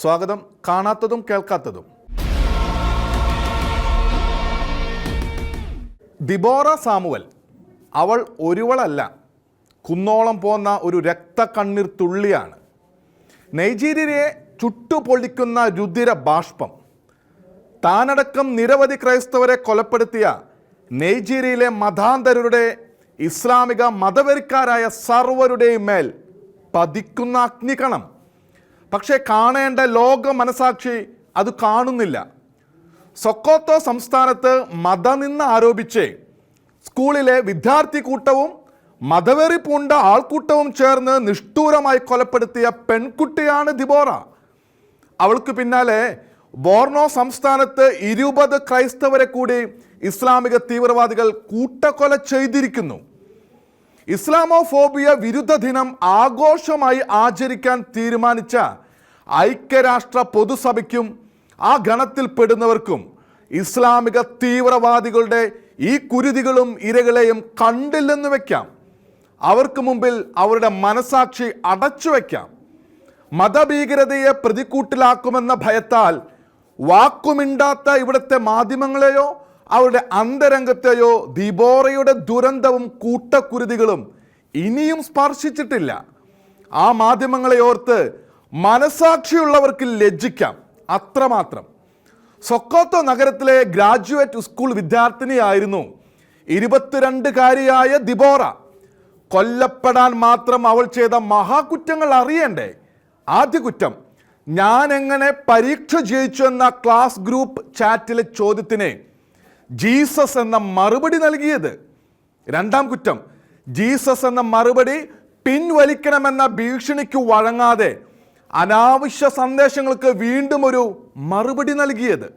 സ്വാഗതം. കാണാത്തതും കേൾക്കാത്തതും. ദിബോറ സാമുവൽ അവൾ ഒരുവളല്ല. കുന്നോളം പോന്ന ഒരു രക്തക്കണ്ണീർ തുള്ളിയാണ്. നൈജീരിയയെ ചുട്ടുപൊളിക്കുന്ന രുധിര ബാഷ്പം. താനടക്കം നിരവധി ക്രൈസ്തവരെ കൊലപ്പെടുത്തിയ നൈജീരിയയിലെ മതാന്തരുടെ ഇസ്ലാമിക മതവരിക്കാരായ സർവരുടെയും മേൽ പതിക്കുന്ന അഗ്നികണം. പക്ഷേ കാണേണ്ട ലോക മനസാക്ഷി അത് കാണുന്നില്ല. സൊക്കോത്തോ സംസ്ഥാനത്ത് മതനിന്ന് ആരോപിച്ച് സ്കൂളിലെ വിദ്യാർത്ഥി കൂട്ടവും മതവെറി പൂണ്ട ആൾക്കൂട്ടവും ചേർന്ന് നിഷ്ഠൂരമായി കൊലപ്പെടുത്തിയ പെൺകുട്ടിയാണ് ദിബോറ. അവൾക്ക് പിന്നാലെ ബോർണോ സംസ്ഥാനത്ത് ഇരുപത് ക്രൈസ്തവരെ കൂടി ഇസ്ലാമിക തീവ്രവാദികൾ കൂട്ടക്കൊല ചെയ്തിരിക്കുന്നു. ഇസ്ലാമോഫോബിയ വിരുദ്ധ ദിനം ആഘോഷമായി ആചരിക്കാൻ തീരുമാനിച്ച ഐക്യരാഷ്ട്ര പൊതുസഭയ്ക്കും ആ ഗണത്തിൽപ്പെടുന്നവർക്കും ഇസ്ലാമിക തീവ്രവാദികളുടെ ഈ കുരുതികളും ഇരകളെയും കണ്ടില്ലെന്ന് വയ്ക്കാം അവർക്ക് മുമ്പിൽ അവരുടെ മനസാക്ഷി അടച്ചു വയ്ക്കാം മതഭീകരതയെ പ്രതിക്കൂട്ടിലാക്കുമെന്ന ഭയത്താൽ വാക്കുമിണ്ടാത്ത ഇവിടുത്തെ മാധ്യമങ്ങളെയോ അവരുടെ അന്തരംഗത്തെയോ ദിബോറയുടെ ദുരന്തവും കൂട്ടക്കുരുതികളും ഇനിയും സ്പർശിച്ചിട്ടില്ല. ആ മാധ്യമങ്ങളെ ഓർത്ത് മനസാക്ഷിയുള്ളവർക്ക് ലജ്ജിക്കാം. അത്രമാത്രം. സൊക്കോത്തോ നഗരത്തിലെ ഗ്രാജുവേറ്റ് സ്കൂൾ വിദ്യാർത്ഥിനിയായിരുന്നു. ഇരുപത്തിരണ്ടുകാരിയായ ദിബോറ. കൊല്ലപ്പെടാൻ മാത്രം അവൾ ചെയ്ത മഹാകുറ്റങ്ങൾ അറിയണ്ടേ? ആദ്യ കുറ്റം ഞാൻ എങ്ങനെ പരീക്ഷ ജയിച്ചു എന്ന ക്ലാസ് ഗ്രൂപ്പ് ചാറ്റിലെ ചോദ്യത്തിന് ജീസസ് എന്ന മറുപടി നൽകിയത്. രണ്ടാം കുറ്റം. ജീസസ് എന്ന മറുപടി പിൻവലിക്കണമെന്ന ഭീഷണിക്ക് വഴങ്ങാതെ അനാവശ്യ സന്ദേശങ്ങൾക്ക് വീണ്ടും ഒരു മറുപടി നൽകിയത്.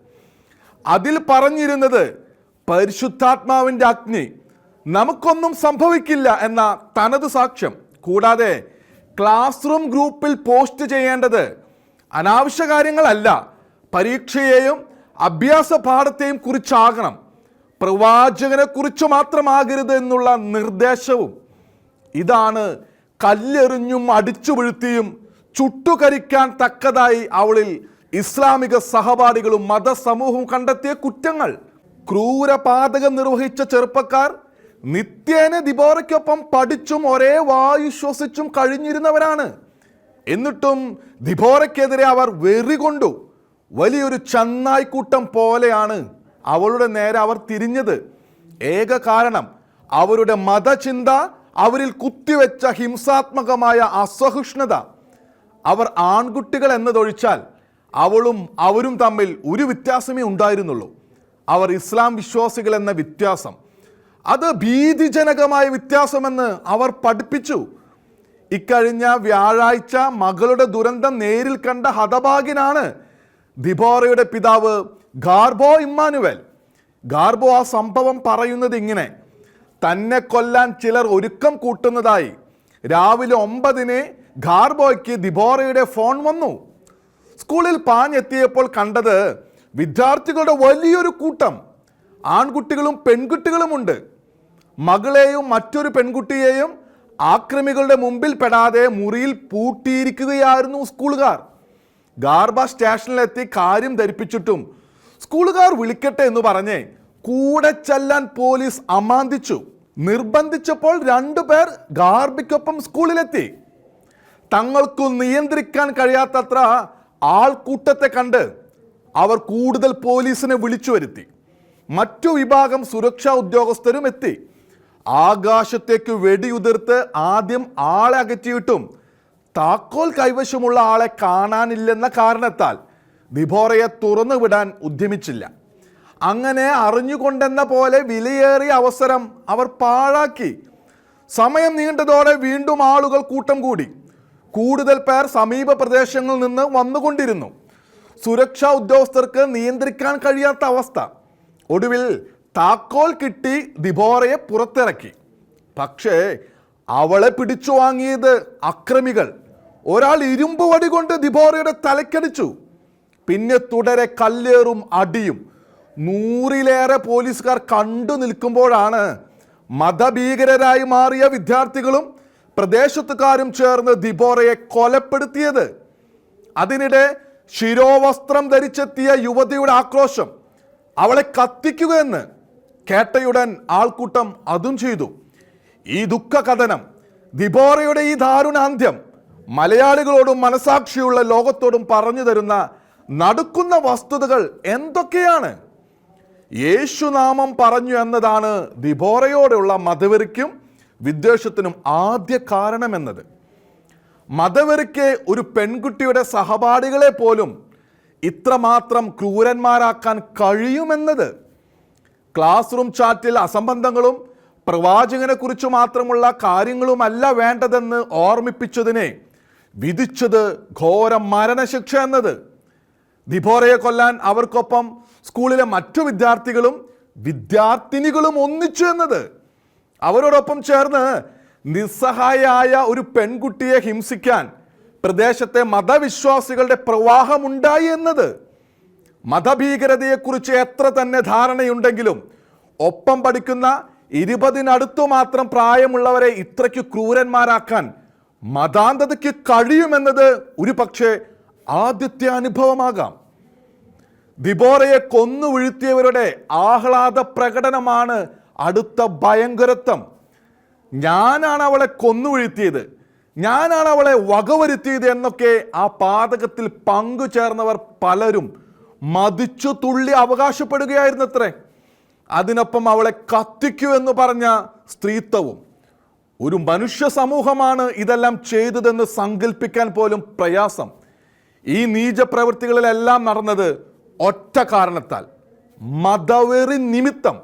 അതിൽ പറഞ്ഞിരുന്നത് പരിശുദ്ധാത്മാവിന്റെ അഗ്നി നമുക്കൊന്നും സംഭവിക്കില്ല എന്ന തനത് സാക്ഷ്യം. കൂടാതെ ക്ലാസ് റൂം ഗ്രൂപ്പിൽ പോസ്റ്റ് ചെയ്യേണ്ടത് അനാവശ്യ കാര്യങ്ങളല്ല പരീക്ഷയെയും അഭ്യാസ പാഠത്തെയും കുറിച്ചാകണം. പ്രവാചകനെ കുറിച്ച് മാത്രമാകരുത് എന്നുള്ള നിർദ്ദേശവും ഇതാണ് കല്ലെറിഞ്ഞും അടിച്ചു വീഴ്ത്തിയും ചുട്ടുകരിക്കാൻ തക്കതായി അവളിൽ ഇസ്ലാമിക സഹപാഠികളും മതസമൂഹവും കണ്ടെത്തിയ കുറ്റങ്ങൾ. ക്രൂരപാതകം നിർവഹിച്ച ചെറുപ്പക്കാർ നിത്യേന ദിബോറയ്ക്കൊപ്പം പഠിച്ചും ഒരേ വായു ശ്വസിച്ചും കഴിഞ്ഞിരുന്നവരാണ്. എന്നിട്ടും ദിബോറയ്ക്കെതിരെ അവർ വെറി കൊണ്ടു വലിയൊരു ചന്നായിക്കൂട്ടം പോലെയാണ് അവളുടെ നേരെ അവർ തിരിഞ്ഞത്. ഏക കാരണം അവരുടെ മതചിന്ത അവരിൽ കുത്തിവെച്ച ഹിംസാത്മകമായ അസഹിഷ്ണുത. അവർ ആൺകുട്ടികൾ എന്നതൊഴിച്ചാൽ അവളും അവരും തമ്മിൽ ഒരു വ്യത്യാസമേ ഉണ്ടായിരുന്നുള്ളൂ. അവർ ഇസ്ലാം വിശ്വാസികൾ എന്ന വ്യത്യാസം. അത് ഭീതിജനകമായ വ്യത്യാസമെന്ന് അവർ പഠിപ്പിച്ചു. ഇക്കഴിഞ്ഞ വ്യാഴാഴ്ച മകളുടെ ദുരന്തം നേരിൽ കണ്ട ഹതഭാഗ്യനാണ് ദിബോറയുടെ പിതാവ് ഗാർബോ ഇമ്മാനുവൽ. ഗാർബോ ആ സംഭവം പറയുന്നത് ഇങ്ങനെ തന്നെ കൊല്ലാൻ ചിലർ ഒരുക്കം കൂട്ടുന്നതായി. രാവിലെ ഒമ്പതിന് ഗാർബോയ്ക്ക് ദിബോറയുടെ ഫോൺ വന്നു. സ്കൂളിൽ പാഞ്ഞെത്തിയപ്പോൾ കണ്ടത് വിദ്യാർത്ഥികളുടെ വലിയൊരു കൂട്ടം. ആൺകുട്ടികളും പെൺകുട്ടികളുമുണ്ട്. മകളെയും മറ്റൊരു പെൺകുട്ടിയെയും ആക്രമികളുടെ മുമ്പിൽ പെടാതെ മുറിയിൽ പൂട്ടിയിരിക്കുകയായിരുന്നു സ്കൂളുകാർ. ഗാർബ സ്റ്റേഷനിലെത്തി കാര്യം ധരിപ്പിച്ചിട്ടും സ്കൂളുകാർ വിളിക്കട്ടെ എന്ന് പറഞ്ഞ് കൂടെ ചെല്ലാൻ പോലീസ് അമാന്തിച്ചു. നിർബന്ധിച്ചപ്പോൾ രണ്ടുപേർ ഗാർബിക്കൊപ്പം സ്കൂളിലെത്തി. തങ്ങൾക്കു നിയന്ത്രിക്കാൻ കഴിയാത്തത്ര ആൾക്കൂട്ടത്തെ കണ്ട് അവർ കൂടുതൽ പോലീസിനെ വിളിച്ചു വരുത്തി. മറ്റു വിഭാഗം സുരക്ഷാ ഉദ്യോഗസ്ഥരും എത്തി. ആകാശത്തേക്ക് വെടിയുതിർത്ത് ആദ്യം ആളെ അകറ്റിയിട്ടും താക്കോൽ കൈവശമുള്ള ആളെ കാണാനില്ലെന്ന കാരണത്താൽ നിഭോറയെ തുറന്നു വിടാൻ ഉദ്യമിച്ചില്ല. അങ്ങനെ അറിഞ്ഞുകൊണ്ടെന്ന പോലെ വിലയേറിയ അവസരം അവർ പാഴാക്കി. സമയം നീണ്ടതോടെ വീണ്ടും ആളുകൾ കൂട്ടം കൂടി. കൂടുതൽ പേർ സമീപ പ്രദേശങ്ങളിൽ നിന്ന് വന്നുകൊണ്ടിരുന്നു. സുരക്ഷാ ഉദ്യോഗസ്ഥർക്ക് നിയന്ത്രിക്കാൻ കഴിയാത്ത അവസ്ഥ. ഒടുവിൽ താക്കോൽ കിട്ടി ദിബോറയെ പുറത്തിറക്കി. പക്ഷേ അവളെ പിടിച്ചു വാങ്ങിയത് അക്രമികൾ. ഒരാൾ ഇരുമ്പ് വടി കൊണ്ട് ദിബോറയുടെ തലക്കടിച്ചു. പിന്നെ തുടരെ കല്ലേറും അടിയും. നൂറിലേറെ പോലീസുകാർ കണ്ടു നിൽക്കുമ്പോഴാണ് മതഭീകരരായി മാറിയ വിദ്യാർത്ഥികളും പ്രദേശത്തുകാരും ചേർന്ന് ദിബോറയെ കൊലപ്പെടുത്തിയത്. അതിനിടെ ശിരോവസ്ത്രം ധരിച്ചെത്തിയ യുവതിയുടെ ആക്രോശം അവളെ കത്തിക്കുകയെന്ന് കേട്ടയുടൻ ആൾക്കൂട്ടം അതും ചെയ്തു. ഈ ദുഃഖ കഥനം ദിബോറയുടെ ഈ ദാരുണാന്ത്യം മലയാളികളോടും മനസാക്ഷിയുള്ള ലോകത്തോടും പറഞ്ഞു തരുന്ന നടുക്കുന്ന വസ്തുതകൾ എന്തൊക്കെയാണ്? യേശുനാമം പറഞ്ഞു എന്നതാണ് ദിബോറയോടുള്ള മതവെറിക്കും വിദ്വേഷത്തിനും ആദ്യ കാരണമെന്നത് മതവെറിക്ക് ഒരു പെൺകുട്ടിയുടെ സഹപാഠികളെ പോലും ഇത്രമാത്രം ക്രൂരന്മാരാക്കാൻ കഴിയുമെന്നത്. ക്ലാസ് റൂം ചാറ്റിൽ അസംബന്ധങ്ങളും പ്രവാചകനെ കുറിച്ച് മാത്രമുള്ള കാര്യങ്ങളുമല്ല വേണ്ടതെന്ന് ഓർമ്മിപ്പിച്ചതിനെ വിധിച്ചത് ഘോര മരണശിക്ഷ എന്നത്. ദിഭോറയെ കൊല്ലാൻ അവർക്കൊപ്പം സ്കൂളിലെ മറ്റു വിദ്യാർത്ഥികളും വിദ്യാർത്ഥിനികളും ഒന്നിച്ചു എന്നത്. അവരോടൊപ്പം ചേർന്ന് നിസ്സഹായായ ഒരു പെൺകുട്ടിയെ ഹിംസിക്കാൻ പ്രദേശത്തെ മതവിശ്വാസികളുടെ പ്രവാഹമുണ്ടായി എന്നത്. മതഭീകരതയെക്കുറിച്ച് എത്ര തന്നെ ധാരണയുണ്ടെങ്കിലും ഒപ്പം പഠിക്കുന്ന ഇരുപതിനടുത്തു മാത്രം പ്രായമുള്ളവരെ ഇത്രയ്ക്ക് ക്രൂരന്മാരാക്കാൻ മതാന്തതയ്ക്ക് കഴിയുമെന്നത് ഒരു പക്ഷേ ആദ്യത്തെ അനുഭവമാകാം ദിബോറയെ കൊന്നു വീഴ്ത്തിയവരുടെ ആഹ്ലാദ പ്രകടനമാണ് അടുത്ത ഭയങ്കരത്വം. ഞാനാണ് അവളെ കൊന്നു വീഴ്ത്തിയത് ഞാനാണ് അവളെ വകവരുത്തിയത് എന്നൊക്കെ ആ പാതകത്തിൽ പങ്കുചേർന്നവർ പലരും മതിച്ചു തുള്ളി അവകാശപ്പെടുകയായിരുന്നത്രേ. അതിനൊപ്പം അവളെ കത്തിക്കൂ എന്ന് പറഞ്ഞ സ്ത്രീത്വവും. ഒരു മനുഷ്യ സമൂഹമാണ് ഇതെല്ലാം ചെയ്തതെന്ന് സങ്കല്പിക്കാൻ പോലും പ്രയാസം. ഈ നീച പ്രവൃത്തികളിലെല്ലാം നടന്നത് ഒറ്റ കാരണത്താൽ. മതവെറി നിമിത്തം.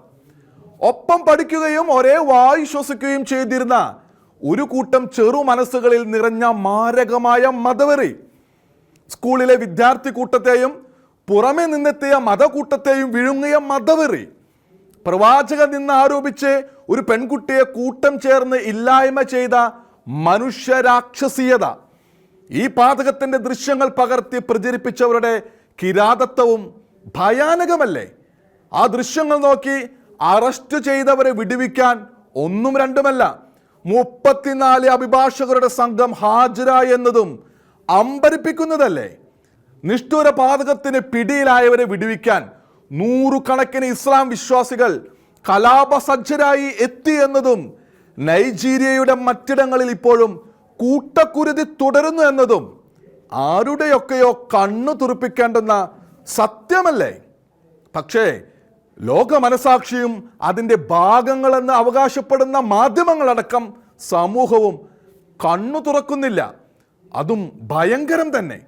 ഒപ്പം പഠിക്കുകയും ഒരേ വായു ശ്വസിക്കുകയും ചെയ്തിരുന്ന ഒരു കൂട്ടം ചെറു മനസ്സുകളിൽ നിറഞ്ഞ മാരകമായ മതവെറി. സ്കൂളിലെ വിദ്യാർത്ഥി കൂട്ടത്തെയും പുറമെ നിന്നെത്തിയ മതകൂട്ടത്തെയും വിഴുങ്ങിയ മതവെറി. പ്രവാചകൻ നിന്ന് ആരോപിച്ച് ഒരു പെൺകുട്ടിയെ കൂട്ടം ചേർന്ന് ഇല്ലായ്മ ചെയ്ത മനുഷ്യരാക്ഷസീയത. ഈ പാതകത്തിന്റെ ദൃശ്യങ്ങൾ പകർത്തി പ്രചരിപ്പിച്ചവരുടെ കിരാതത്വവും ഭയാനകമല്ലേ? ആ ദൃശ്യങ്ങൾ നോക്കി അറസ്റ്റ് ചെയ്തവരെ വിടുവിക്കാൻ ഒന്നും രണ്ടുമല്ല മുപ്പത്തിനാല് അഭിഭാഷകരുടെ സംഘം ഹാജരായി എന്നതും അമ്പരിപ്പിക്കുന്നതല്ലേ? നിഷ്ഠുര പാതകത്തിന് പിടിയിലായവരെ വിടുവിക്കാൻ നൂറുകണക്കിന് ഇസ്ലാം വിശ്വാസികൾ കലാപസജ്ജരായി എത്തി എന്നതും നൈജീരിയയുടെ മറ്റിടങ്ങളിൽ ഇപ്പോഴും കൂട്ടക്കുരുതി തുടരുന്നു എന്നതും ആരുടെയൊക്കെയോ കണ്ണു തുറപ്പിക്കേണ്ടുന്ന സത്യമല്ലേ? പക്ഷേ ലോക മനസാക്ഷിയും അതിന്റെ ഭാഗങ്ങളെന്ന് അവകാശപ്പെടുന്ന മാധ്യമങ്ങളടക്കം സമൂഹവും കണ്ണു തുറക്കുന്നില്ല. അതും ഭയങ്കരം തന്നെ.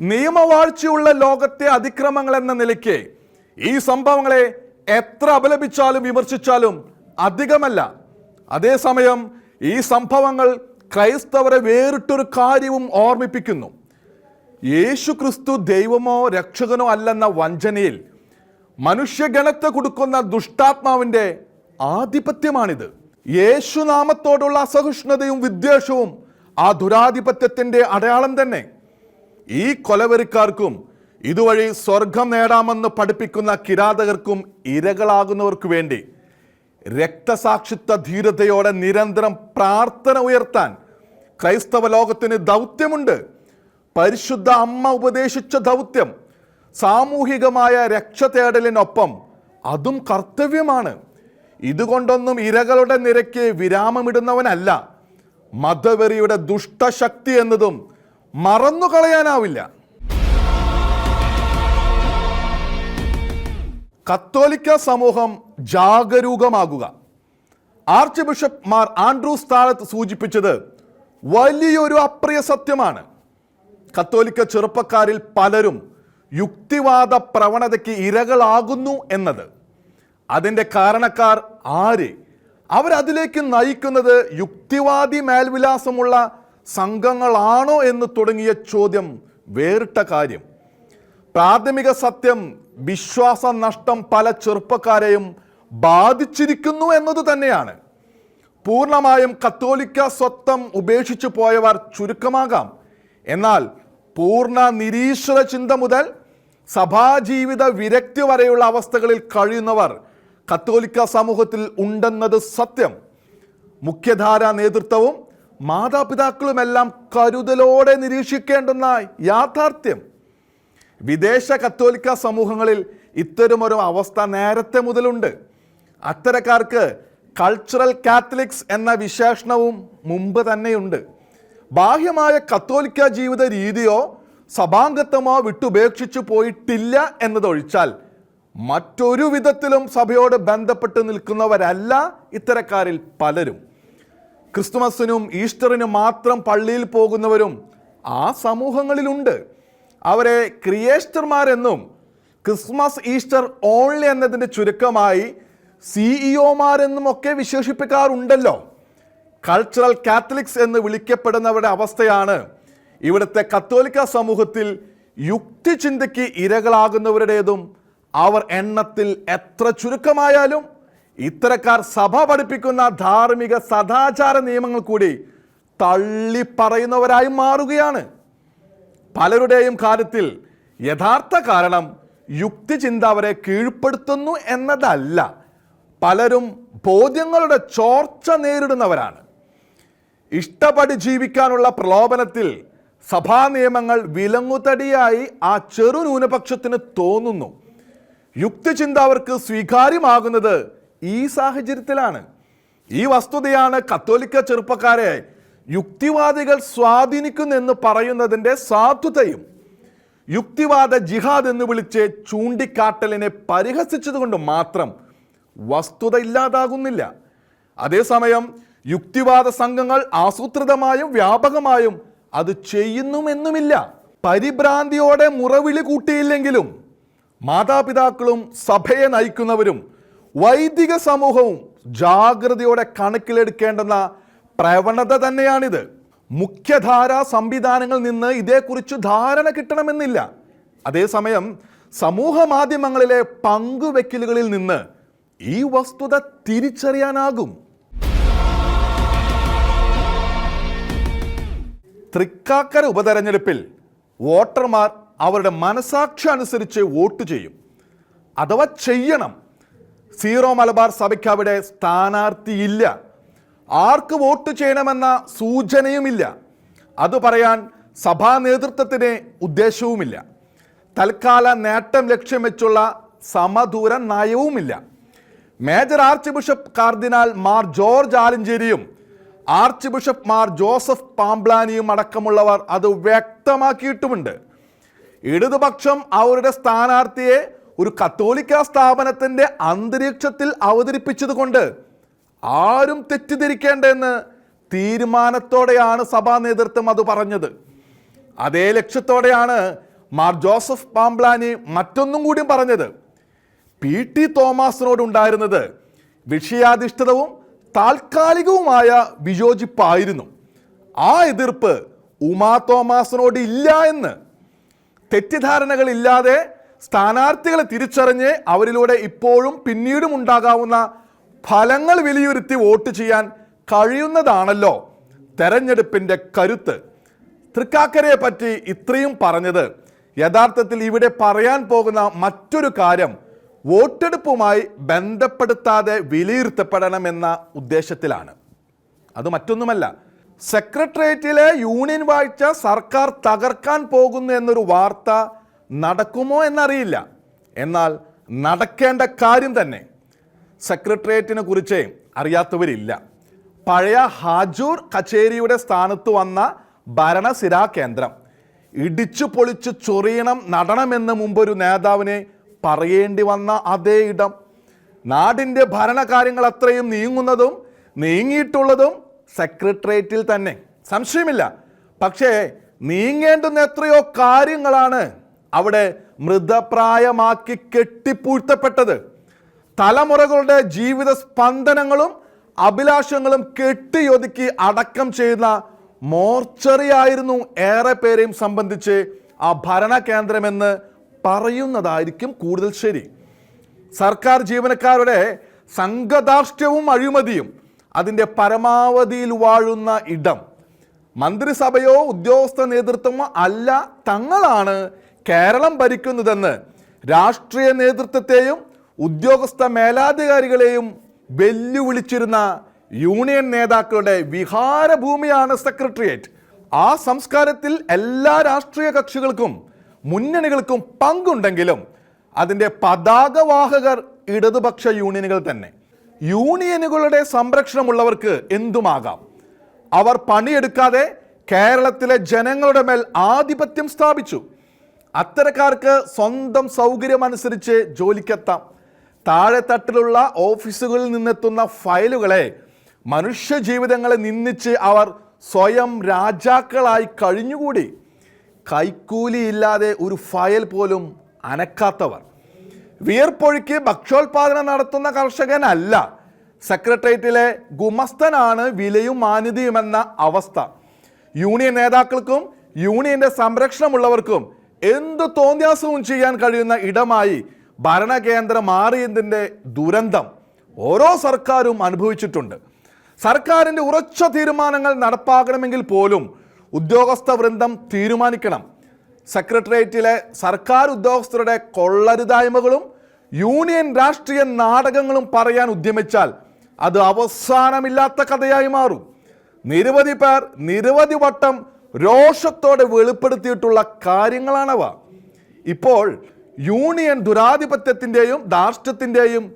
നിയമവാഴ്ചയുള്ള ലോകത്തെ അതിക്രമങ്ങൾ എന്ന നിലയ്ക്ക് ഈ സംഭവങ്ങളെ എത്ര അപലപിച്ചാലും വിമർശിച്ചാലും അധികമല്ല. അതേസമയം ഈ സംഭവങ്ങൾ ക്രൈസ്തവരെ വേറിട്ടൊരു കാര്യവും ഓർമ്മിപ്പിക്കുന്നു. യേശു ക്രിസ്തു ദൈവമോ രക്ഷകനോ അല്ലെന്ന വഞ്ചനയിൽ മനുഷ്യഗണത്തെ കൊടുക്കുന്ന ദുഷ്ടാത്മാവിന്റെ ആധിപത്യമാണിത്. യേശുനാമത്തോടുള്ള അസഹിഷ്ണുതയും വിദ്വേഷവും ആ ദുരാധിപത്യത്തിന്റെ അടയാളം തന്നെ. ഈ കൊലവെറിക്കാർക്കും ഇതുവഴി സ്വർഗം നേടാമെന്ന് പഠിപ്പിക്കുന്ന കിരാതകർക്കും ഇരകളാകുന്നവർക്കു വേണ്ടി രക്തസാക്ഷിത്വ ധീരതയോടെ നിരന്തരം പ്രാർത്ഥന ഉയർത്താൻ ക്രൈസ്തവ ലോകത്തിന് ദൗത്യമുണ്ട്. പരിശുദ്ധ അമ്മ ഉപദേശിച്ച ദൗത്യം സാമൂഹികമായ രക്ഷ തേടലിനൊപ്പം അതും കർത്തവ്യമാണ്. ഇതുകൊണ്ടൊന്നും ഇരകളുടെ നിരക്ക് വിരാമമിടുന്നവനല്ല. മതവെറിയുടെ ദുഷ്ടശക്തി എന്നതും മറന്നു കളയാനാവില്ല കത്തോലിക്ക സമൂഹം ജാഗരൂകമാകുക. ആർച്ച് ബിഷപ്പ് മാർ ആൻഡ്രൂസ് താഴത്ത് സൂചിപ്പിച്ചത് വലിയൊരു അപ്രിയ സത്യമാണ്. കത്തോലിക്ക ചെറുപ്പക്കാരിൽ പലരും യുക്തിവാദ പ്രവണതയ്ക്ക് ഇരകളാകുന്നു എന്നത്. അതിന്റെ കാരണക്കാർ ആര്? അവരതിലേക്ക് നയിക്കുന്നത് യുക്തിവാദി മേൽവിലാസമുള്ള സംഘങ്ങളാണോ എന്ന് തുടങ്ങിയ ചോദ്യം വേറിട്ട കാര്യം. പ്രാഥമിക സത്യം വിശ്വാസ നഷ്ടം പല ചെറുപ്പക്കാരെയും ബാധിച്ചിരിക്കുന്നു എന്നത് തന്നെയാണ്. പൂർണമായും കത്തോലിക്ക സ്വത്വം ഉപേക്ഷിച്ചു പോയവർ ചുരുക്കമാകാം. എന്നാൽ പൂർണ നിരീശ്വര ചിന്ത മുതൽ സഭാജീവിത വിരക്തി വരെയുള്ള അവസ്ഥകളിൽ കഴിയുന്നവർ കത്തോലിക്ക സമൂഹത്തിൽ ഉണ്ടെന്നത് സത്യം. മുഖ്യധാര നേതൃത്വവും മാതാപിതാക്കളുമെല്ലാം കരുതലോടെ നിരീക്ഷിക്കേണ്ടുന്ന യാഥാർത്ഥ്യം. വിദേശ കത്തോലിക്ക സമൂഹങ്ങളിൽ ഇത്തരമൊരു അവസ്ഥ നേരത്തെ മുതലുണ്ട്. അത്തരക്കാർക്ക് കൾച്ചറൽ കാത്തലിക്സ് എന്ന വിശേഷണവും മുമ്പ് തന്നെയുണ്ട്. ബാഹ്യമായ കത്തോലിക്ക ജീവിത രീതിയോ സഭാംഗത്വമോ വിട്ടുപേക്ഷിച്ചു പോയിട്ടില്ല എന്നതൊഴിച്ചാൽ മറ്റൊരു വിധത്തിലും സഭയോട് ബന്ധപ്പെട്ട് നിൽക്കുന്നവരല്ല ഇത്തരക്കാരിൽ പലരും. ക്രിസ്തുമസിനും ഈസ്റ്ററിനും മാത്രം പള്ളിയിൽ പോകുന്നവരും ആ സമൂഹങ്ങളിലുണ്ട്. അവരെ ക്രിയേസ്റ്റർമാരെന്നും ക്രിസ്മസ് ഈസ്റ്റർ ഓൺലി എന്നതിന്റെ ചുരുക്കമായി സിഇഒമാരെന്നും ഒക്കെ വിശേഷിപ്പിക്കാറുണ്ടല്ലോ. കൾച്ചറൽ കാത്തലിക്സ് എന്ന് വിളിക്കപ്പെടുന്നവരുടെ അവസ്ഥയാണ് ഇവിടുത്തെ കത്തോലിക്ക സമൂഹത്തിൽ യുക്തിചിന്തയ്ക്ക് ഇരകളാകുന്നവരുടേതും അവർ എണ്ണത്തിൽ എത്ര ചുരുക്കമായാലും ഇത്തരക്കാർ സഭ പഠിപ്പിക്കുന്ന ധാർമ്മിക സദാചാര നിയമങ്ങൾ കൂടി തള്ളി പറയുന്നവരായി മാറുകയാണ്. പലരുടെയും കാര്യത്തിൽ യഥാർത്ഥ കാരണം യുക്തിചിന്ത അവരെ കീഴ്പ്പെടുത്തുന്നു എന്നതല്ല. പലരും ബോധ്യങ്ങളുടെ ചോർച്ച നേരിടുന്നവരാണ്. ഇഷ്ടപടി ജീവിക്കാനുള്ള പ്രലോഭനത്തിൽ സഭാ നിയമങ്ങൾ വിലങ്ങുതടിയായി ആ ചെറു ന്യൂനപക്ഷത്തിന് തോന്നുന്നു. യുക്തിചിന്ത അവർക്ക് സ്വീകാര്യമാകുന്നത് ഈ സാഹചര്യത്തിലാണ്. ഈ വസ്തുതയാണ് കത്തോലിക്ക ചെറുപ്പക്കാരെ യുക്തിവാദികൾ സ്വാധീനിക്കുന്നു എന്ന് പറയുന്നതിന്റെ സാധുതയും യുക്തിവാദ ജിഹാദ് എന്ന് വിളിച്ച് ചൂണ്ടിക്കാട്ടലിനെ പരിഹസിച്ചതുകൊണ്ട് മാത്രം വസ്തുത ഇല്ലാതാകുന്നില്ല. അതേസമയം യുക്തിവാദ സംഘങ്ങൾ ആസൂത്രിതമായും വ്യാപകമായും അത് ചെയ്യുന്നുമെന്നുമില്ല. പരിഭ്രാന്തിയോടെ മുറവിളി കൂട്ടിയില്ലെങ്കിലും മാതാപിതാക്കളും സഭയെ നയിക്കുന്നവരും വൈദിക സമൂഹവും ജാഗ്രതയോടെ കണക്കിലെടുക്കേണ്ടുന്ന പ്രവണത തന്നെയാണിത്. മുഖ്യധാരാ സംവിധാനങ്ങളിൽ നിന്ന് ഇതേക്കുറിച്ച് ധാരണ കിട്ടണമെന്നില്ല. അതേസമയം സമൂഹ മാധ്യമങ്ങളിലെ പങ്കുവെക്കലുകളിൽ നിന്ന് ഈ വസ്തുത തിരിച്ചറിയാനാകും. തൃക്കാക്കര ഉപതെരഞ്ഞെടുപ്പിൽ വോട്ടർമാർ അവരുടെ മനസാക്ഷി അനുസരിച്ച് വോട്ട് ചെയ്യും. അഥവാ ചെയ്യണം. സീറോ മലബാർ സഭയ്ക്ക് അവിടെ സ്ഥാനാർത്ഥിയില്ല. ആർക്ക് വോട്ട് ചെയ്യണമെന്ന സൂചനയുമില്ല. അത് പറയാൻ സഭാ നേതൃത്വത്തിന് ഉദ്ദേശവുമില്ല. തൽക്കാല നേട്ടം ലക്ഷ്യം വെച്ചുള്ള സമദൂര നയവുമില്ല. Major archbishop cardinal Mar George ആലഞ്ചേരിയും archbishop Mar Joseph പാംബ്ലാനിയും അടക്കമുള്ളവർ അത് വ്യക്തമാക്കിയിട്ടുമുണ്ട്. ഇടതുപക്ഷം അവരുടെ സ്ഥാനാർത്ഥിയെ ഒരു കത്തോലിക്ക സ്ഥാപനത്തിന്റെ അന്തരീക്ഷത്തിൽ അവതരിപ്പിച്ചതുകൊണ്ട് ആരും തെറ്റിദ്ധരിക്കേണ്ടെന്ന് തീരുമാനത്തോടെയാണ് സഭാ നേതൃത്വം അത് പറഞ്ഞത്. അതേ ലക്ഷ്യത്തോടെയാണ് മാർ ജോസഫ് പാംബ്ലാനി മറ്റൊന്നും കൂടിയും പറഞ്ഞത്. പി ടി തോമാസിനോടുണ്ടായിരുന്നത് വിഷയാധിഷ്ഠിതവും താൽക്കാലികവുമായ വിയോജിപ്പായിരുന്നു. ആ എതിർപ്പ് ഉമാ തോമസിനോട് ഇല്ല എന്ന്. തെറ്റിദ്ധാരണകളില്ലാതെ സ്ഥാനാർത്ഥികളെ തിരിച്ചറിഞ്ഞ് അവരിലൂടെ ഇപ്പോഴും പിന്നീടും ഉണ്ടാകാവുന്ന ഫലങ്ങൾ വിലയിരുത്തി വോട്ട് ചെയ്യാൻ കഴിയുന്നതാണല്ലോ തെരഞ്ഞെടുപ്പിന്റെ കരുത്ത്. തൃക്കാക്കരയെ പറ്റി ഇത്രയും പറഞ്ഞത്. യഥാർത്ഥത്തിൽ ഇവിടെ പറയാൻ പോകുന്ന മറ്റൊരു കാര്യം വോട്ടെടുപ്പുമായി ബന്ധപ്പെടുത്താതെ വിലയിരുത്തപ്പെടണമെന്ന ഉദ്ദേശത്തിലാണ്. അത് മറ്റൊന്നുമല്ല. സെക്രട്ടേറിയറ്റിലെ യൂണിയൻ വാഴ്ച സർക്കാർ തകർക്കാൻ പോകുന്നു എന്നൊരു വാർത്ത നടക്കുമോ എന്നറിയില്ല. എന്നാൽ നടക്കേണ്ട കാര്യം തന്നെ. സെക്രട്ടേറിയറ്റിനെ കുറിച്ച് അറിയാത്തവരില്ല. പഴയ ഹാജൂർ കച്ചേരിയുടെ സ്ഥാനത്ത് വന്ന ഭരണസിരാ കേന്ദ്രം. ഇടിച്ചു പൊളിച്ച് ചൊറിയണം നടണമെന്ന് മുമ്പൊരു നേതാവിനെ പറയേണ്ടി വന്ന അതേ ഇടം. നാടിന്റെ ഭരണകാര്യങ്ങൾ അത്രയും നീങ്ങുന്നതും നീങ്ങിയിട്ടുള്ളതും സെക്രട്ടേറിയറ്റിൽ തന്നെ. സംശയമില്ല. പക്ഷേ നീങ്ങേണ്ടുന്ന എത്രയോ കാര്യങ്ങളാണ് അവിടെ മൃതപ്രായമാക്കി കെട്ടിപ്പൂഴ്ത്തപ്പെട്ടത്. തലമുറകളുടെ ജീവിത സ്പന്ദനങ്ങളും അഭിലാഷങ്ങളും കെട്ടിയൊതുക്കി അടക്കം ചെയ്യുന്ന മോർച്ചറിയായിരുന്നു ഏറെ പേരെയും സംബന്ധിച്ച് ആ ഭരണ കേന്ദ്രമെന്ന് പറയുന്നതായിരിക്കും കൂടുതൽ ശരി. സർക്കാർ ജീവനക്കാരുടെ സംഘധാർഷ്ട്യവും അഴിമതിയും അതിന്റെ പരമാവധിയിൽ വാഴുന്ന ഇടം. മന്ത്രിസഭയോ ഉദ്യോഗസ്ഥ നേതൃത്വമോ അല്ല തങ്ങളാണ് കേരളം ഭരിക്കുന്നതെന്ന് രാഷ്ട്രീയ നേതൃത്വത്തെയും ഉദ്യോഗസ്ഥ മേലാധികാരികളെയും വെല്ലുവിളിച്ചിരുന്ന യൂണിയൻ നേതാക്കളുടെ വിഹാരഭൂമിയാണ് സെക്രട്ടേറിയറ്റ്. ആ സംസ്കാരത്തിൽ എല്ലാ രാഷ്ട്രീയ കക്ഷികൾക്കും മുന്നണികൾക്കും പങ്കുണ്ടെങ്കിലും അതിന്റെ പതാകവാഹകർ ഇടതുപക്ഷ യൂണിയനുകൾ തന്നെ. യൂണിയനുകളുടെ സംരക്ഷണമുള്ളവർക്ക് എന്തുമാകാം? അവർ പണിയെടുക്കാതെ കേരളത്തിലെ ജനങ്ങളുടെ മേൽ ആധിപത്യം സ്ഥാപിച്ചു. അത്തരക്കാർക്ക് സ്വന്തം സൗകര്യമനുസരിച്ച് ജോലിക്കെത്താം. താഴെത്തട്ടിലുള്ള ഓഫീസുകളിൽ നിന്നെത്തുന്ന ഫയലുകളെ മനുഷ്യ ജീവിതങ്ങളെ നിന്ദിച്ച് അവർ സ്വയം രാജാക്കളായി കഴിഞ്ഞുകൂടി. കൈക്കൂലിയില്ലാതെ ഒരു ഫയൽ പോലും അനക്കാത്തവർ. വിയർപ്പൊഴുക്കി ഭക്ഷ്യോൽപാദനം നടത്തുന്ന കർഷകനല്ല. സെക്രട്ടേറിയറ്റിലെ ഗുമസ്തനാണ് വിലയും മാന്യതയുമെന്ന അവസ്ഥ. യൂണിയൻ നേതാക്കൾക്കും യൂണിയന്റെ സംരക്ഷണമുള്ളവർക്കും എന്ത് തോന്നിയാസവും ചെയ്യാൻ കഴിയുന്ന ഇടമായി ഭരണകേന്ദ്രം മാറിയതിന്റെ ദുരന്തം ഓരോ സർക്കാരും അനുഭവിച്ചിട്ടുണ്ട്. സർക്കാരിന്റെ ഉറച്ച തീരുമാനങ്ങൾ നടപ്പാക്കണമെങ്കിൽ പോലും ഉദ്യോഗസ്ഥ വൃന്ദം തീരുമാനിക്കണം. സെക്രട്ടേറിയറ്റിലെ സർക്കാർ ഉദ്യോഗസ്ഥരുടെ കൊള്ളരുതായ്മകളും യൂണിയൻ രാഷ്ട്രീയ നാടകങ്ങളും പറയാൻ ഉദ്യമിച്ചാൽ അത് അവസാനമില്ലാത്ത കഥയായി മാറും. നിരവധി പേർ നിരവധി വട്ടം രോഷത്തോടെ വെളിപ്പെടുത്തിയിട്ടുള്ള കാര്യങ്ങളാണവ. ഇപ്പോൾ യൂണിയൻ ദുരാധിപത്യത്തിന്റെയും ധാർഷ്ട്യത്തിന്റെയും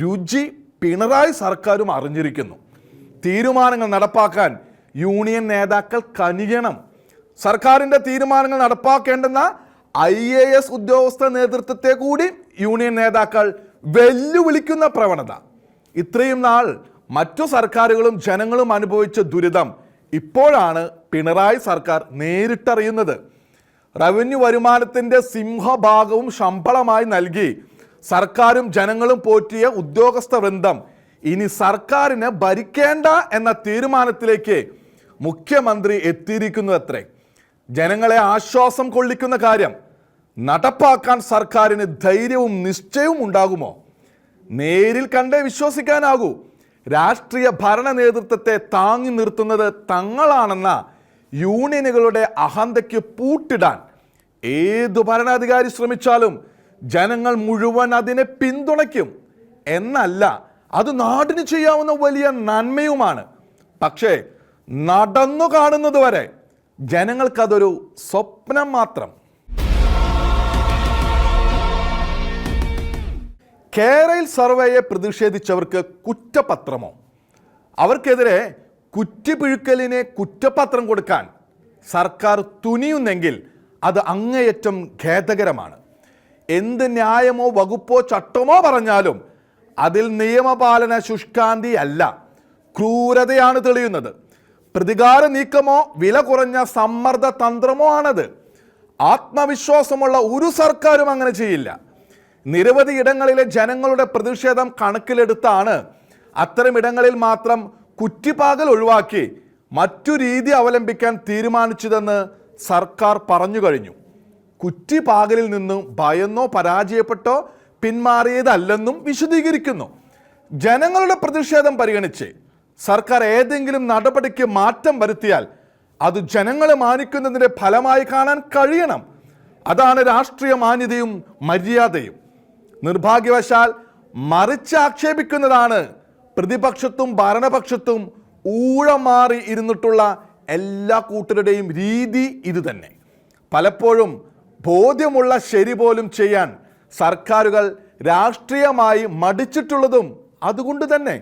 രുചി പിണറായി സർക്കാരും അറിഞ്ഞിരിക്കുന്നു. തീരുമാനങ്ങൾ നടപ്പാക്കാൻ യൂണിയൻ നേതാക്കൾ കനിയണം. സർക്കാരിന്റെ തീരുമാനങ്ങൾ നടപ്പാക്കേണ്ടെന്ന ഐ എ എസ് ഉദ്യോഗസ്ഥ നേതൃത്വത്തെ കൂടി യൂണിയൻ നേതാക്കൾ വെല്ലുവിളിക്കുന്ന പ്രവണത. ഇത്രയും നാൾ മറ്റു സർക്കാരുകളും ജനങ്ങളും അനുഭവിച്ച ദുരിതം ഇപ്പോഴാണ് പിണറായി സർക്കാർ നേരിട്ടറിയുന്നത്. റവന്യൂ വരുമാനത്തിന്റെ സിംഹഭാഗവും ശമ്പളമായി നൽകി. സർക്കാരും ജനങ്ങളും പോറ്റിയ ഉദ്യോഗസ്ഥ വൃന്ദം. ഇനി സർക്കാരിനെ ഭരിക്കേണ്ട എന്ന തീരുമാനത്തിലേക്ക് മുഖ്യമന്ത്രി എത്തിയിരിക്കുന്നു അത്രേ ജനങ്ങളെ ആശ്വാസം കൊള്ളിക്കുന്ന കാര്യം നടപ്പാക്കാൻ സർക്കാരിന് ധൈര്യവും നിശ്ചയവും ഉണ്ടാകുമോ? നേരിൽ കണ്ടേ വിശ്വസിക്കാനാകൂ. രാഷ്ട്രീയ ഭരണ നേതൃത്വത്തെ താങ്ങി നിർത്തുന്നത് തങ്ങളാണെന്ന യൂണിയനുകളുടെ അഹന്തയ്ക്ക് പൂട്ടിടാൻ ഏതു ഭരണാധികാരി ശ്രമിച്ചാലും ജനങ്ങൾ മുഴുവൻ അതിനെ പിന്തുണയ്ക്കും. എന്നല്ല അത് നാടിന് ചെയ്യാവുന്ന വലിയ നന്മയുമാണ്. പക്ഷേ നടന്നു കാണുന്നത് വരെ ജനങ്ങൾക്കതൊരു സ്വപ്നം മാത്രം. കേരയിൽ സർവേയെ പ്രതിഷേധിച്ചവർക്ക് കുറ്റപത്രമോ? അവർക്കെതിരെ കുറ്റിപിഴുക്കലിനെ കുറ്റപത്രം കൊടുക്കാൻ സർക്കാർ തുനിയുന്നെങ്കിൽ അത് അങ്ങേയറ്റം ഖേദകരമാണ്. എന്ത് ന്യായമോ വകുപ്പോ ചട്ടമോ പറഞ്ഞാലും അതിൽ നിയമപാലന ശുഷ്കാന്തി അല്ല. ക്രൂരതയാണ് തെളിയുന്നത്. പ്രതികാര നീക്കമോ വില കുറഞ്ഞ സമ്മർദ്ദ തന്ത്രമോ ആണത്. ആത്മവിശ്വാസമുള്ള ഒരു സർക്കാരും അങ്ങനെ ചെയ്യില്ല. നിരവധി ഇടങ്ങളിലെ ജനങ്ങളുടെ പ്രതിഷേധം കണക്കിലെടുത്താണ് അത്തരം ഇടങ്ങളിൽ മാത്രം കുറ്റിപ്പാകൽ ഒഴിവാക്കി മറ്റു രീതി അവലംബിക്കാൻ തീരുമാനിച്ചതെന്ന് സർക്കാർ പറഞ്ഞു കഴിഞ്ഞു. കുറ്റി കുറ്റിപ്പാകലിൽ നിന്നും ഭയന്നോ പരാജയപ്പെട്ടോ പിന്മാറിയതല്ലെന്നും വിശദീകരിക്കുന്നു. ജനങ്ങളുടെ പ്രതിഷേധം പരിഗണിച്ച് സർക്കാർ ഏതെങ്കിലും നടപടിക്ക് മാറ്റം വരുത്തിയാൽ അത് ജനങ്ങളെ മാനിക്കുന്നതിന്റെ ഫലമായി കാണാൻ കഴിയണം. അതാണ് രാഷ്ട്രീയ മാന്യതയും മര്യാദയും. നിർഭാഗ്യവശാൽ മറിച്ച് ആക്ഷേപിക്കുന്നതാണ് പ്രതിപക്ഷത്തും ഭരണപക്ഷത്തും ഊഴമാറി ഇരുന്നിട്ടുള്ള എല്ലാ കൂട്ടരുടെയും രീതി ഇത് തന്നെ പലപ്പോഴും ബോധ്യമുള്ള ശരി പോലും ചെയ്യാൻ സർക്കാരുകൾ രാഷ്ട്രീയമായി മടിച്ചിട്ടുള്ളതും അതുകൊണ്ട് തന്നെ.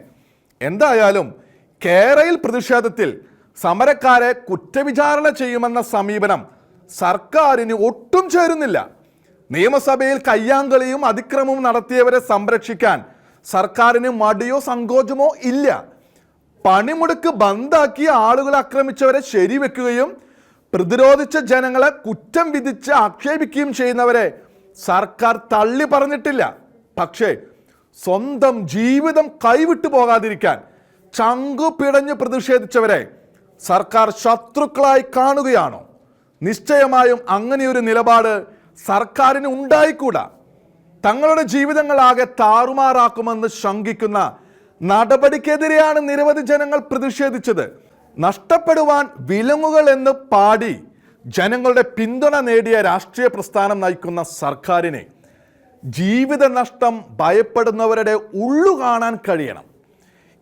എന്തായാലും കേരയിൽ പ്രതിഷേധത്തിൽ സമരക്കാരെ കുറ്റവിചാരണ ചെയ്യുമെന്ന സമീപനം സർക്കാരിന് ഒട്ടും ചേരുന്നില്ല. നിയമസഭയിൽ കയ്യാങ്കളിയും അതിക്രമവും നടത്തിയവരെ സംരക്ഷിക്കാൻ സർക്കാരിന് മടിയോ സങ്കോചമോ ഇല്ല. പണിമുടക്ക് ബന്ദാക്കി ആളുകളെ ആക്രമിച്ചവരെ ശരിവെക്കുകയും പ്രതിരോധിച്ച ജനങ്ങളെ കുറ്റം വിധിച്ച് ആക്ഷേപിക്കുകയും ചെയ്യുന്നവരെ സർക്കാർ തള്ളി പറഞ്ഞിട്ടില്ല. പക്ഷേ സ്വന്തം ജീവിതം കൈവിട്ടു പോകാതിരിക്കാൻ ചങ്കു പിടഞ്ഞു പ്രതിഷേധിച്ചവരെ സർക്കാർ ശത്രുക്കളായി കാണുകയാണോ? നിശ്ചയമായും അങ്ങനെയൊരു നിലപാട് സർക്കാരിന് ഉണ്ടായിക്കൂടാ. തങ്ങളുടെ ജീവിതങ്ങളാകെ താറുമാറാക്കുമെന്ന് ശങ്കിക്കുന്ന നടപടിക്കെതിരെയാണ് നിരവധി ജനങ്ങൾ പ്രതിഷേധിച്ചത്. നഷ്ടപ്പെടുവാൻ വിലങ്ങുകൾ എന്ന് പാടി ജനങ്ങളുടെ പിന്തുണ നേടിയ രാഷ്ട്രീയ പ്രസ്ഥാനം നയിക്കുന്ന സർക്കാരിനെ ജീവിത നഷ്ടം ഭയപ്പെടുന്നവരുടെ ഉള്ളു കാണാൻ കഴിയണം.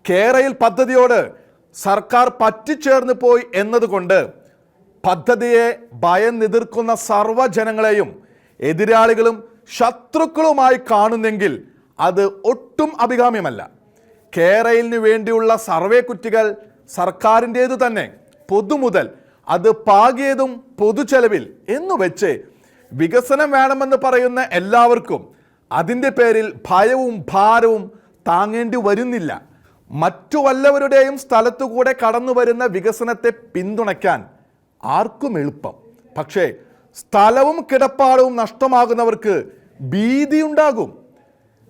കേരയിൽ പദ്ധതിയോട് സർക്കാർ പറ്റിച്ചേർന്ന് പോയി എന്നതുകൊണ്ട് പദ്ധതിയെ ഭയം എതിർക്കുന്ന സർവജനങ്ങളെയും എതിരാളികളും ശത്രുക്കളുമായി കാണുന്നെങ്കിൽ അത് ഒട്ടും അഭികാമ്യമല്ല. കേരളിന് വേണ്ടിയുള്ള സർവേ കുറ്റികൾ സർക്കാരിന്റേതു തന്നെ. പൊതുമുതൽ അത് പാകിയതും പൊതുചെലവിൽ എന്നു വെച്ച് വികസനം വേണമെന്ന് പറയുന്ന എല്ലാവർക്കും അതിന്റെ പേരിൽ ഭയവും ഭാരവും താങ്ങേണ്ടി വരുന്നില്ല. മറ്റു വല്ലവരുടെയും സ്ഥലത്തുകൂടെ കടന്നു വരുന്ന വികസനത്തെ പിന്തുണയ്ക്കാൻ ആർക്കും എളുപ്പം. പക്ഷേ സ്ഥലവും കിടപ്പാടവും നഷ്ടമാകുന്നവർക്ക് ഭീതിയുണ്ടാകും.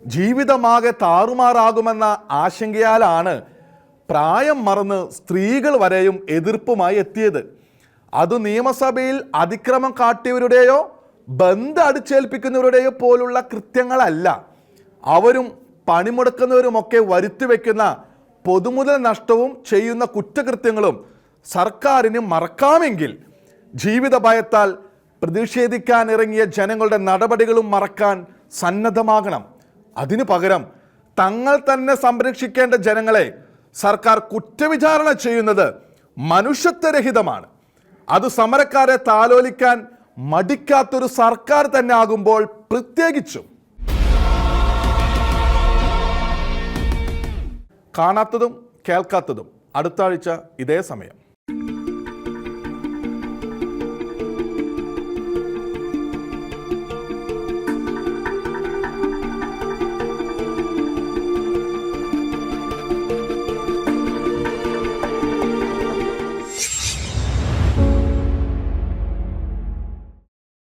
ജീവിതമാകെ താറുമാറാകുമെന്ന ആശങ്കയാലാണ് പ്രായം മറന്ന് സ്ത്രീകൾ വരെയും എതിർപ്പുമായി എത്തിയത്. അത് നിയമസഭയിൽ അതിക്രമം കാട്ടിയവരുടെയോ ബന്ധ അടിച്ചേൽപ്പിക്കുന്നവരുടെയോ പോലുള്ള കൃത്യങ്ങളല്ല. അവരും പണിമുടക്കുന്നവരുമൊക്കെ വരുത്തി വയ്ക്കുന്ന പൊതുമുതൽ നഷ്ടവും ചെയ്യുന്ന കുറ്റകൃത്യങ്ങളും സർക്കാരിന് മറക്കാമെങ്കിൽ ജീവിത ഭയത്താൽ പ്രതിഷേധിക്കാനിറങ്ങിയ ജനങ്ങളുടെ നടപടികളും മറക്കാൻ സന്നദ്ധമാകണം. അതിനു പകരം തങ്ങൾ തന്നെ സംരക്ഷിക്കേണ്ട ജനങ്ങളെ സർക്കാർ കുറ്റവിചാരണ ചെയ്യുന്നത് മനുഷ്യത്വരഹിതമാണ്. അത് സമരക്കാരെ താലോലിക്കാൻ മടിക്കാത്തൊരു സർക്കാർ തന്നെ ആകുമ്പോൾ പ്രത്യേകിച്ചും. കാണാത്തതും കേൾക്കാത്തതും. അടുത്ത ആഴ്ച ഇതേ സമയം.